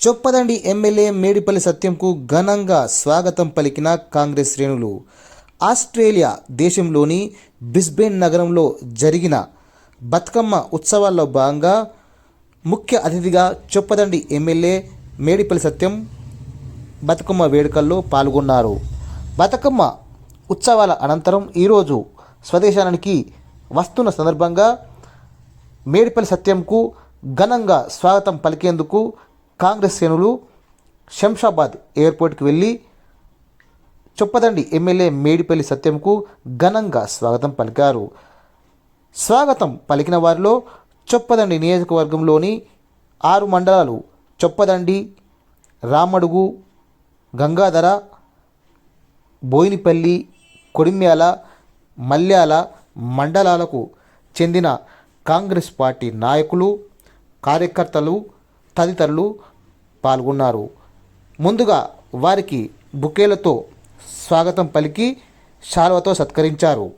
Choppadandi MLA Medipalli సత్యంకు ఘనంగా స్వాగతం పలికిన కాంగ్రెస్ శ్రేణులు. ఆస్ట్రేలియా దేశంలోని బిస్బేన్ నగరంలో జరిగిన బతుకమ్మ ఉత్సవాల్లో భాగంగా ముఖ్య అతిథిగా చొప్పదండి ఎమ్మెల్యే మేడిపల్లి సత్యం బతుకమ్మ వేడుకల్లో పాల్గొన్నారు. బతుకమ్మ ఉత్సవాల అనంతరం ఈరోజు స్వదేశానికి వస్తున్న సందర్భంగా మేడిపల్లి సత్యంకు ఘనంగా స్వాగతం పలికేందుకు కాంగ్రెస్ శ్రేణులు శంషాబాద్ ఎయిర్పోర్ట్కి వెళ్ళి చొప్పదండి ఎమ్మెల్యే మేడిపల్లి సత్యంకు ఘనంగా స్వాగతం పలికారు. స్వాగతం పలికిన వారిలో చొప్పదండి నియోజకవర్గంలోని ఆరు మండలాలు చొప్పదండి రామడుగు గంగాధర బోయినిపల్లి కొడిమ్యాల మల్యాల మండలాలకు చెందిన కాంగ్రెస్ పార్టీ నాయకులు కార్యకర్తలు తదితరులు పాల్గొన్నారు. ముందుగా వారికి బుకేలతో స్వాగతం పలికి శాల్వతో సత్కరించారు.